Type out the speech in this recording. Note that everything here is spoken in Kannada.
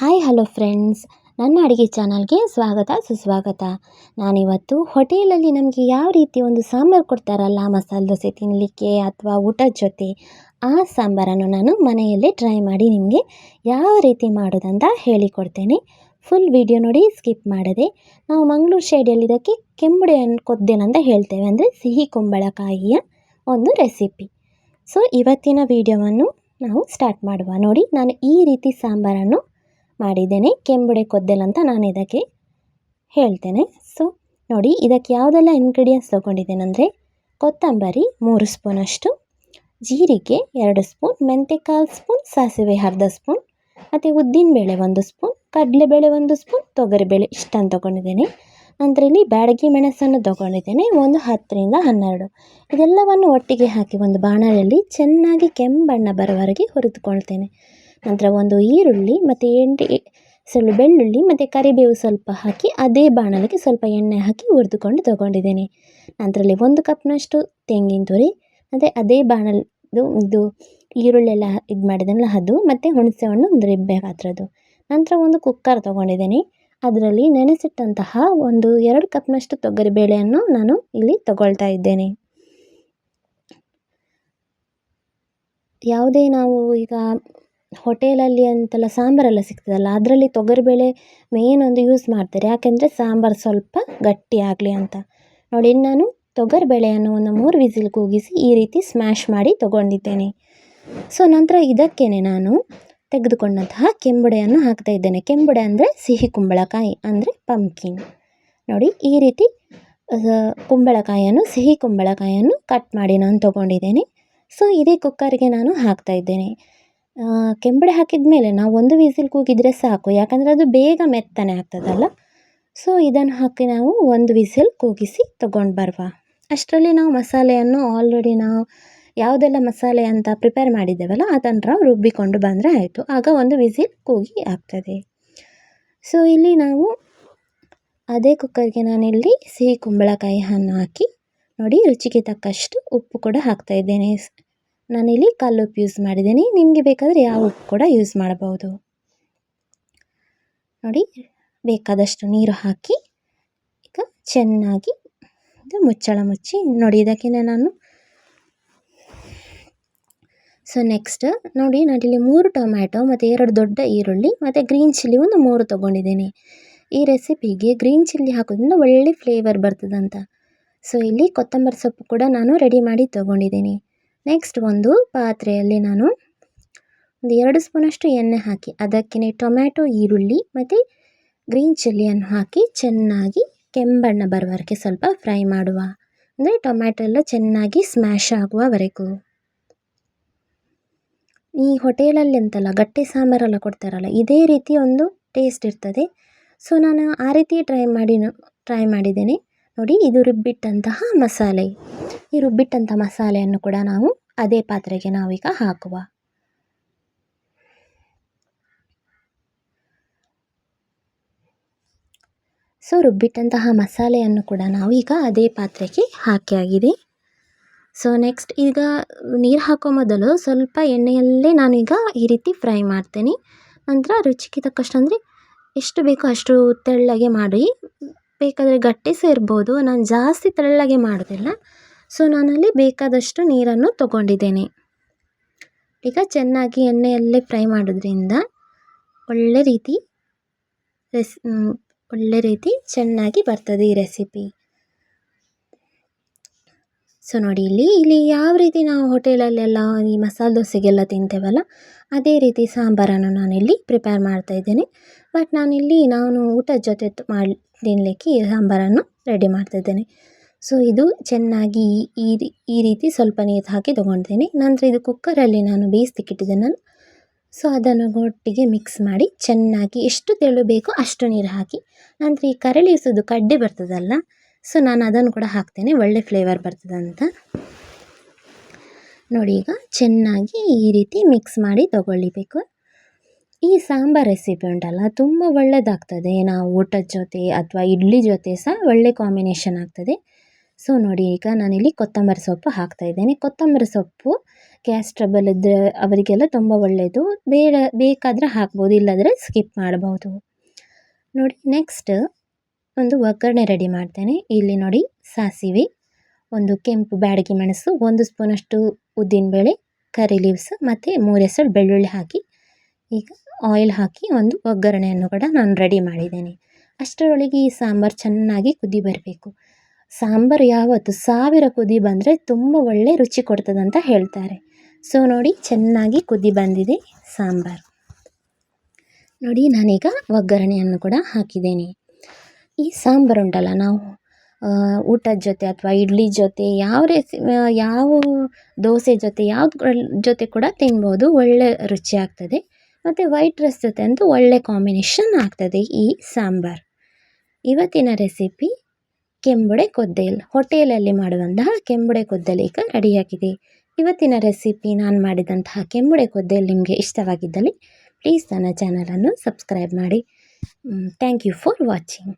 ಹಾಯ್ ಹಲೋ ಫ್ರೆಂಡ್ಸ್ ನನ್ನ ಅಡುಗೆ ಚಾನಲ್ಗೆ ಸ್ವಾಗತ, ಸುಸ್ವಾಗತ. ನಾನಿವತ್ತು ಹೋಟೆಲಲ್ಲಿ ನಮಗೆ ಯಾವ ರೀತಿ ಒಂದು ಸಾಂಬಾರು ಕೊಡ್ತಾರಲ್ಲ, ಮಸಾಲೆ ದೋಸೆ ತಿನ್ನಲಿಕ್ಕೆ ಅಥವಾ ಊಟದ ಜೊತೆ, ಆ ಸಾಂಬಾರನ್ನು ನಾನು ಮನೆಯಲ್ಲೇ ಟ್ರೈ ಮಾಡಿ ನಿಮಗೆ ಯಾವ ರೀತಿ ಮಾಡೋದಂತ ಹೇಳಿಕೊಡ್ತೇನೆ. ಫುಲ್ ವಿಡಿಯೋ ನೋಡಿ ಸ್ಕಿಪ್ ಮಾಡದೆ, ನಾವು ಮಂಗಳೂರು ಶೈಡಿಯಲ್ಲಿದ್ದಕ್ಕೆ ಇದಕ್ಕೆ ಕೆಂಬುಡೆ ಕೊದ್ದೇನಂತ ಹೇಳ್ತೇವೆ. ಅಂದರೆ ಸಿಹಿ ಕುಂಬಳಕಾಯಿಯ ಒಂದು ರೆಸಿಪಿ ಸೊ ಇವತ್ತಿನ ವಿಡಿಯೋವನ್ನು ನಾವು ಸ್ಟಾರ್ಟ್ ಮಾಡುವ. ನೋಡಿ, ನಾನು ಈ ರೀತಿ ಸಾಂಬಾರನ್ನು ಮಾಡಿದ್ದೇನೆ. ಕೆಂಬುಡೆ ಕೊದ್ದೆಲ್ ಅಂತ ನಾನು ಇದಕ್ಕೆ ಹೇಳ್ತೇನೆ. ಸೊ ನೋಡಿ, ಇದಕ್ಕೆ ಯಾವುದೆಲ್ಲ ಇನ್ಗ್ರೀಡಿಯೆಂಟ್ಸ್ ತೊಗೊಂಡಿದ್ದೇನೆ ಅಂದರೆ, ಕೊತ್ತಂಬರಿ ಮೂರು ಸ್ಪೂನಷ್ಟು ಜೀರಿಗೆ ಎರಡು ಸ್ಪೂನ್ ಮೆಂತೆಕಾಲು ಸ್ಪೂನ್ ಸಾಸಿವೆ ಅರ್ಧ ಸ್ಪೂನ್ ಮತ್ತು ಉದ್ದಿನಬೇಳೆ ಒಂದು ಸ್ಪೂನ್ ಕಡಲೆಬೇಳೆ ಒಂದು ಸ್ಪೂನ್ ತೊಗರಿಬೇಳೆ ಇಷ್ಟನ್ನು ತೊಗೊಂಡಿದ್ದೇನೆ. ನಂತರ ಇಲ್ಲಿ ಬ್ಯಾಡಗಿ ಮೆಣಸನ್ನು ತೊಗೊಂಡಿದ್ದೇನೆ, ಒಂದು ಹತ್ತರಿಂದ ಹನ್ನೆರಡು. ಇದೆಲ್ಲವನ್ನು ಒಟ್ಟಿಗೆ ಹಾಕಿ ಒಂದು ಬಾಣಲೆಯಲ್ಲಿ ಚೆನ್ನಾಗಿ ಕೆಂಬಣ್ಣ ಬರೋವರೆಗೆ ಹುರಿದುಕೊಳ್ತೇನೆ. ನಂತರ ಒಂದು ಈರುಳ್ಳಿ, ಮತ್ತು ಎಂಟು ಸಣ್ಣ ಬೆಳ್ಳುಳ್ಳಿ, ಮತ್ತು ಕರಿಬೇವು ಸ್ವಲ್ಪ ಹಾಕಿ, ಅದೇ ಬಾಣಲಿಗೆ ಸ್ವಲ್ಪ ಎಣ್ಣೆ ಹಾಕಿ ಹುರಿದುಕೊಂಡು ತೊಗೊಂಡಿದ್ದೇನೆ. ನಂತರಲ್ಲಿ ಒಂದು ಕಪ್ನಷ್ಟು ತೆಂಗಿನ ತುರಿ, ಮತ್ತು ಅದೇ ಬಾಣಲ್ದು ಇದು ಈರುಳ್ಳಿ ಎಲ್ಲ ಇದು ಮಾಡಿದೆನಲ್ಲ ಅದು, ಮತ್ತು ಹುಣಸೆ ಹಣ್ಣು ಒಂದು ರಿಬ್ಬೆ ಪಾತ್ರದ್ದು ನಂತರ ಒಂದು ಕುಕ್ಕರ್ ತೊಗೊಂಡಿದ್ದೇನೆ. ಅದರಲ್ಲಿ ನೆನೆಸಿಟ್ಟಂತಹ ಒಂದು ಎರಡು ಕಪ್ನಷ್ಟು ತೊಗರಿಬೇಳೆಯನ್ನು ನಾನು ಇಲ್ಲಿ ತಗೊಳ್ತಾ ಇದ್ದೇನೆ. ಯಾವುದೇ ನಾವು ಈಗ ಹೋಟೆಲಲ್ಲಿ ಅಂತೆಲ್ಲ ಸಾಂಬಾರೆಲ್ಲ ಸಿಗ್ತದಲ್ಲ, ಅದರಲ್ಲಿ ತೊಗರಿಬೇಳೆ ಮೇನ್ ಒಂದು ಯೂಸ್ ಮಾಡ್ತಾರೆ. ಯಾಕೆಂದರೆ ಸಾಂಬಾರು ಸ್ವಲ್ಪ ಗಟ್ಟಿ ಆಗಲಿ ಅಂತ. ನೋಡಿ, ನಾನು ತೊಗರಿಬೇಳೆಯನ್ನು ಒಂದು ಮೂರು ವಿಸಿಲ್ ಕೂಗಿಸಿ ಈ ರೀತಿ ಸ್ಮ್ಯಾಶ್ ಮಾಡಿ ತೊಗೊಂಡಿದ್ದೇನೆ. ಸೊ ನಂತರ ಇದಕ್ಕೇ ನಾನು ತೆಗೆದುಕೊಂಡಂತಹ ಕೆಂಬುಡೆಯನ್ನು ಹಾಕ್ತಾ ಇದ್ದೇನೆ. ಕೆಂಬುಡೆ ಅಂದರೆ ಸಿಹಿ ಕುಂಬಳಕಾಯಿ, ಅಂದರೆ ಪಂಪ್ಕಿನ್ ನೋಡಿ, ಈ ರೀತಿ ಕುಂಬಳಕಾಯಿಯನ್ನು, ಸಿಹಿ ಕುಂಬಳಕಾಯಿಯನ್ನು ಕಟ್ ಮಾಡಿ ನಾನು ತೊಗೊಂಡಿದ್ದೇನೆ. ಸೊ ಇದೇ ಕುಕ್ಕರ್ಗೆ ನಾನು ಹಾಕ್ತಾ ಇದ್ದೇನೆ. ಕೆಂಬುಡೆ ಹಾಕಿದ ಮೇಲೆ ನಾವು ಒಂದು ವಿಸಿಲ್ ಕೂಗಿದರೆ ಸಾಕು. ಯಾಕಂದರೆ ಅದು ಬೇಗ ಮೆತ್ತನೆ ಆಗ್ತದಲ್ಲ? ಸೊ ಇದನ್ನು ಹಾಕಿ ನಾವು ಒಂದು ವಿಸಿಲ್ ಕೂಗಿಸಿ ತಗೊಂಡು ಬರುವ. ಅಷ್ಟರಲ್ಲಿ ನಾವು ಮಸಾಲೆಯನ್ನು ಆಲ್ರೆಡಿ ನಾವು ಯಾವುದೆಲ್ಲ ಮಸಾಲೆ ಅಂತ ಪ್ರಿಪೇರ್ ಮಾಡಿದ್ದೇವಲ್ಲ, ಅದನ್ನು ನಾವು ರುಬ್ಬಿಕೊಂಡು ಬಂದರೆ ಆಯಿತು. ಆಗ ಒಂದು ವಿಸಿಲ್ ಕೂಗಿ ಆಗ್ತದೆ. ಸೊ ಇಲ್ಲಿ ನಾವು ಅದೇ ಕುಕ್ಕರ್ಗೆ ನಾನಿಲ್ಲಿ ಸಿಹಿ ಕುಂಬಳಕಾಯಿ ಹಣ್ಣು ಹಾಕಿ ನೋಡಿ, ರುಚಿಗೆ ತಕ್ಕಷ್ಟು ಉಪ್ಪು ಕೂಡ ಹಾಕ್ತಾಯಿದ್ದೇನೆ ನಾನಿಲ್ಲಿ ಕಲ್ಲುಪ್ಪು ಯೂಸ್ ಮಾಡಿದ್ದೀನಿ. ನಿಮಗೆ ಬೇಕಾದರೆ ಯಾವ ಉಪ್ಪು ಕೂಡ ಯೂಸ್ ಮಾಡಬಹುದು. ನೋಡಿ, ಬೇಕಾದಷ್ಟು ನೀರು ಹಾಕಿ, ಈಗ ಚೆನ್ನಾಗಿ ಇದು ಮುಚ್ಚಳ ಮುಚ್ಚಿ ನೋಡಿ ಇದಕ್ಕೆ ನಾನು ಸೊ ನೆಕ್ಸ್ಟ್ ನೋಡಿ, ನಾನಿಲ್ಲಿ ಮೂರು ಟೊಮ್ಯಾಟೊ ಮತ್ತು ಎರಡು ದೊಡ್ಡ ಈರುಳ್ಳಿ ಮತ್ತು ಗ್ರೀನ್ ಚಿಲ್ಲಿ ಒಂದು ಮೂರು ತೊಗೊಂಡಿದ್ದೀನಿ. ಈ ರೆಸಿಪಿಗೆ ಗ್ರೀನ್ ಚಿಲ್ಲಿ ಹಾಕೋದ್ರಿಂದ ಒಳ್ಳೆ ಫ್ಲೇವರ್ ಬರ್ತದಂತ. ಸೊ ಇಲ್ಲಿ ಕೊತ್ತಂಬರಿ ಸೊಪ್ಪು ಕೂಡ ನಾನು ರೆಡಿ ಮಾಡಿ ತೊಗೊಂಡಿದ್ದೀನಿ. ನೆಕ್ಸ್ಟ್ ಒಂದು ಪಾತ್ರೆಯಲ್ಲಿ ನಾನು ಒಂದು ಎರಡು ಸ್ಪೂನಷ್ಟು ಎಣ್ಣೆ ಹಾಕಿ ಅದಕ್ಕೇ ಟೊಮ್ಯಾಟೊ, ಈರುಳ್ಳಿ ಮತ್ತು ಗ್ರೀನ್ ಚಿಲ್ಲಿಯನ್ನು ಹಾಕಿ ಚೆನ್ನಾಗಿ ಕೆಂಬಣ್ಣ ಬರುವವರೆಗೆ ಸ್ವಲ್ಪ ಫ್ರೈ ಮಾಡುವ. ಅಂದರೆ ಟೊಮ್ಯಾಟೊ ಎಲ್ಲ ಚೆನ್ನಾಗಿ ಸ್ಮ್ಯಾಶ್ ಆಗುವವರೆಗೂ. ಈ ಹೋಟೆಲಲ್ಲಿ ಅಂತಲ್ಲ ಗಟ್ಟಿ ಸಾಂಬಾರೆಲ್ಲ ಕೊಡ್ತಾರಲ್ಲ, ಇದೇ ರೀತಿ ಒಂದು ಟೇಸ್ಟ್ ಇರ್ತದೆ. ಸೊ ನಾನು ಆ ರೀತಿ ಟ್ರೈ ಮಾಡಿ ಟ್ರೈ ಮಾಡಿದ್ದೇನೆ. ನೋಡಿ, ಇದು ರುಬ್ಬಿಟ್ಟಂತಹ ಮಸಾಲೆ. ಈ ರುಬ್ಬಿಟ್ಟಂಥ ಮಸಾಲೆಯನ್ನು ಕೂಡ ನಾವು ಅದೇ ಪಾತ್ರೆಗೆ ನಾವೀಗ ಹಾಕುವ. ಸೊ, ರುಬ್ಬಿಟ್ಟಂತಹ ಮಸಾಲೆಯನ್ನು ಕೂಡ ನಾವು ಈಗ ಅದೇ ಪಾತ್ರೆಗೆ ಹಾಕಿ ಆಗಿದೆ. ಸೊ, ನೆಕ್ಸ್ಟ್ ಈಗ ನೀರು ಹಾಕೋ ಮೊದಲು ಸ್ವಲ್ಪ ಎಣ್ಣೆಯಲ್ಲೇ ನಾನೀಗ ಈ ರೀತಿ ಫ್ರೈ ಮಾಡ್ತೇನೆ. ನಂತರ ರುಚಿಗೆ ತಕ್ಕಷ್ಟು ಅಂದರೆ ಎಷ್ಟು ಬೇಕೋ ಅಷ್ಟು ತೆಳ್ಳಗೆ ಮಾಡಿ ಬೇಕಾದರೆ ಗಟ್ಟಿ ಸಹ ಇರ್ಬೋದು ನಾನು ಜಾಸ್ತಿ ತೆಳ್ಳಗೆ ಮಾಡೋದಿಲ್ಲ. ಸೊ ನಾನಲ್ಲಿ ಬೇಕಾದಷ್ಟು ನೀರನ್ನು ತಗೊಂಡಿದ್ದೇನೆ. ಈಗ ಚೆನ್ನಾಗಿ ಎಣ್ಣೆಯಲ್ಲೇ ಫ್ರೈ ಮಾಡೋದ್ರಿಂದ ಒಳ್ಳೆ ರೀತಿ ರೆಸ್ ಒಳ್ಳೆ ರೀತಿ ಚೆನ್ನಾಗಿ ಬರ್ತದೆ ಈ ರೆಸಿಪಿ. ಸೊ ನೋಡಿ, ಇಲ್ಲಿ ಇಲ್ಲಿ ಯಾವ ರೀತಿ ನಾವು ಹೋಟೆಲಲ್ಲೆಲ್ಲ ಈ ಮಸಾಲೆ ದೋಸೆಗೆಲ್ಲ ತಿಂತೇವಲ್ಲ, ಅದೇ ರೀತಿ ಸಾಂಬಾರನ್ನು ನಾನಿಲ್ಲಿ ಪ್ರಿಪೇರ್ ಮಾಡ್ತಾ ಇದ್ದೇನೆ. ಬಟ್ ನಾನಿಲ್ಲಿ ನಾನು ಊಟದ ಜೊತೆ ಮಾಡಿ ತಿನ್ನಲಿಕ್ಕೆ ಸಾಂಬಾರನ್ನು ರೆಡಿ ಮಾಡ್ತಾಯಿದ್ದೇನೆ ಸೊ ಇದು ಚೆನ್ನಾಗಿ ಈ ಈ ರೀತಿ ಸ್ವಲ್ಪ ನೀರು ಹಾಕಿ ತೊಗೊಳ್ತೇನೆ ನಂತರ ಇದು ಕುಕ್ಕರಲ್ಲಿ ನಾನು ಬೇಯಿಸ್ಲಿಕ್ಕಿಟ್ಟಿದ್ದೇನೆ ಸೊ ಅದನ್ನು ಒಟ್ಟಿಗೆ ಮಿಕ್ಸ್ ಮಾಡಿ ಚೆನ್ನಾಗಿ ಎಷ್ಟು ತೆಳು ಬೇಕೋ ಅಷ್ಟು ನೀರು ಹಾಕಿ, ನಂತರ ಈ ಕರಳಿಸೋದು ಕಡ್ಡಿ ಬರ್ತದಲ್ಲ ಸೊ ನಾನು ಅದನ್ನು ಕೂಡ ಹಾಕ್ತೇನೆ. ಒಳ್ಳೆ ಫ್ಲೇವರ್ ಬರ್ತದಂತ. ನೋಡಿ ಈಗ ಚೆನ್ನಾಗಿ ಈ ರೀತಿ ಮಿಕ್ಸ್ ಮಾಡಿ ತಗೊಳ್ಳಿಬೇಕು. ಈ ಸಾಂಬಾರ್ ರೆಸಿಪಿ ಉಂಟಲ್ಲ, ತುಂಬ ಒಳ್ಳೆಯದಾಗ್ತದೆ ನಾವು ಊಟದ ಜೊತೆ ಅಥವಾ ಇಡ್ಲಿ ಜೊತೆ ಸಹ ಒಳ್ಳೆ ಕಾಂಬಿನೇಷನ್ ಆಗ್ತದೆ. ಸೊ ನೋಡಿ ಈಗ ನಾನಿಲ್ಲಿ ಕೊತ್ತಂಬರಿ ಸೊಪ್ಪು ಹಾಕ್ತಾ ಇದ್ದೇನೆ. ಕೊತ್ತಂಬರಿ ಸೊಪ್ಪು ಗ್ಯಾಸ್ ಟ್ರಬಲ್ ಇದ್ದರೆ ಅವರಿಗೆಲ್ಲ ತುಂಬ ಒಳ್ಳೆಯದು ಬೇಡ, ಬೇಕಾದರೆ ಹಾಕ್ಬೋದು, ಇಲ್ಲದ್ರೆ ಸ್ಕಿಪ್ ಮಾಡ್ಬೋದು ನೋಡಿ ನೆಕ್ಸ್ಟ್ ಒಂದು ಒಗ್ಗರಣೆ ರೆಡಿ ಮಾಡ್ತೇನೆ. ಇಲ್ಲಿ ನೋಡಿ ಸಾಸಿವೆ, ಒಂದು ಕೆಂಪು ಬ್ಯಾಡಗಿ ಮೆಣಸು, ಒಂದು ಸ್ಪೂನಷ್ಟು ಉದ್ದಿನಬೇಳೆ ಕರಿ ಲೀವ್ಸ್ ಮತ್ತು ಮೂರು ಸಲ ಬೆಳ್ಳುಳ್ಳಿ ಹಾಕಿ, ಈಗ ಆಯಿಲ್ ಹಾಕಿ ಒಂದು ಒಗ್ಗರಣೆಯನ್ನು ಕೂಡ ನಾನು ರೆಡಿ ಮಾಡಿದ್ದೇನೆ. ಅಷ್ಟರೊಳಗೆ ಈ ಸಾಂಬಾರು ಚೆನ್ನಾಗಿ ಕುದಿ ಬರಬೇಕು. ಸಾಂಬಾರು ಯಾವತ್ತು ಸಾವಿರ ಕುದಿ ಬಂದರೆ ತುಂಬ ಒಳ್ಳೆ ರುಚಿ ಕೊಡ್ತದಂತ ಹೇಳ್ತಾರೆ. ಸೊ ನೋಡಿ ಚೆನ್ನಾಗಿ ಕುದಿ ಬಂದಿದೆ ಸಾಂಬಾರು. ನೋಡಿ ನಾನೀಗ ಒಗ್ಗರಣೆಯನ್ನು ಕೂಡ ಹಾಕಿದ್ದೇನೆ. ಈ ಸಾಂಬಾರು ಉಂಟಲ್ಲ, ನಾವು ಊಟದ ಜೊತೆ ಅಥವಾ ಇಡ್ಲಿ ಜೊತೆ, ಯಾವ ರೆಸಿ ಯಾವ ದೋಸೆ ಜೊತೆ ಯಾವ ಜೊತೆ ಕೂಡ ತಿನ್ಬೋದು. ಒಳ್ಳೆ ರುಚಿ ಆಗ್ತದೆ. ಮತ್ತು ವೈಟ್ ರೈಸ್ ಜೊತೆ ಅಂತೂ ಒಳ್ಳೆ ಕಾಂಬಿನೇಷನ್ ಆಗ್ತದೆ ಈ ಸಾಂಬಾರು. ಇವತ್ತಿನ ರೆಸಿಪಿ ಕೆಂಬುಡೆ ಕೊದ್ದೆಲ್. ಹೋಟೆಲಲ್ಲಿ ಮಾಡುವಂತಹ ಕೆಂಬುಡೆ ಕೊದ್ದಲ್ ಈಗ ರೆಡಿಯಾಗಿದೆ. ಇವತ್ತಿನ ರೆಸಿಪಿ ನಾನು ಮಾಡಿದಂತಹ ಕೆಂಬುಡೆ ಕೊದ್ದೆಲ್ ನಿಮಗೆ ಇಷ್ಟವಾಗಿದ್ದಲ್ಲಿ, ಪ್ಲೀಸ್ ನನ್ನ ಚಾನಲನ್ನು ಸಬ್ಸ್ಕ್ರೈಬ್ ಮಾಡಿ. Thank you for watching.